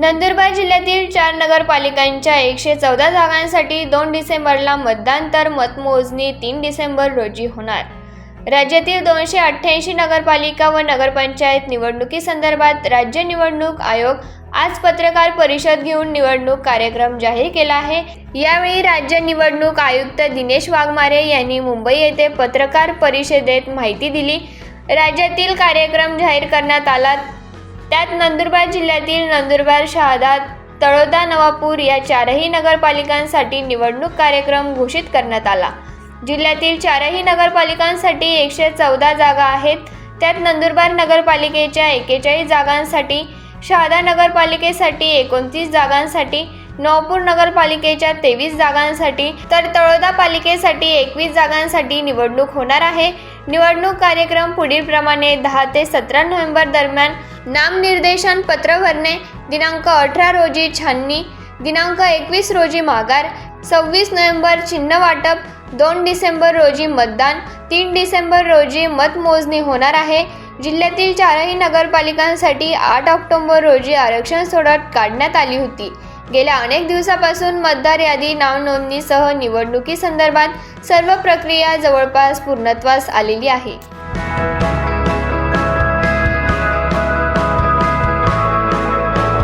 नंदुरबार जिल्ह्यातील चार नगरपालिकांच्या एकशे चौदा जागांसाठी दोन डिसेंबरला मतदान तर मतमोजणी तीन डिसेंबर रोजी होणार. राज्यातील दोनशे अठ्ठ्याऐंशी नगरपालिका व नगरपंचायत निवडणुकीसंदर्भात राज्य निवडणूक आयोग आज पत्रकार परिषद घेऊन निवडणूक कार्यक्रम जाहीर केला आहे. यावेळी राज्य निवडणूक आयुक्त दिनेश वाघमारे यांनी मुंबई येथे पत्रकार परिषदेत माहिती दिली. राज्यातील कार्यक्रम जाहीर करण्यात आला त्यात नंदुरबार जिल्ह्यातील नंदुरबार शहादा तळोदा नवापूर या चारही नगरपालिकांसाठी निवडणूक कार्यक्रम घोषित करण्यात आला. जिल्ह्यातील चारही नगरपालिकांसाठी एकशे चौदा जागा आहेत. त्यात नंदुरबार नगरपालिकेच्या एकेचाळीस जागांसाठी शहादा नगरपालिकेसाठी एकोणतीस जागांसाठी नवपूर नगरपालिकेच्या तेवीस जागांसाठी तर तळोदा पालिकेसाठी एकवीस जागांसाठी निवडणूक होणार आहे. निवडणूक कार्यक्रम पुढीलप्रमाणे दहा ते सतरा नोव्हेंबर दरम्यान नामनिर्देशन पत्र भरणे दिनांक अठरा रोजी छाननी दिनांक एकवीस रोजी माघार सव्वीस नोव्हेंबर चिन्ह वाटप दोन डिसेंबर रोजी मतदान तीन डिसेंबर रोजी मतमोजणी होणार आहे. जिल्ह्यातील चारही नगरपालिकांसाठी आठ ऑक्टोबर रोजी आरक्षण सोडत काढण्यात आली होती. गेल्या अनेक दिवसापासून मतदार यादी नावनोंदणीसह निवडणुकीसंदर्भात सर्व प्रक्रिया जवळपास पूर्णत्वास आलेली आहे.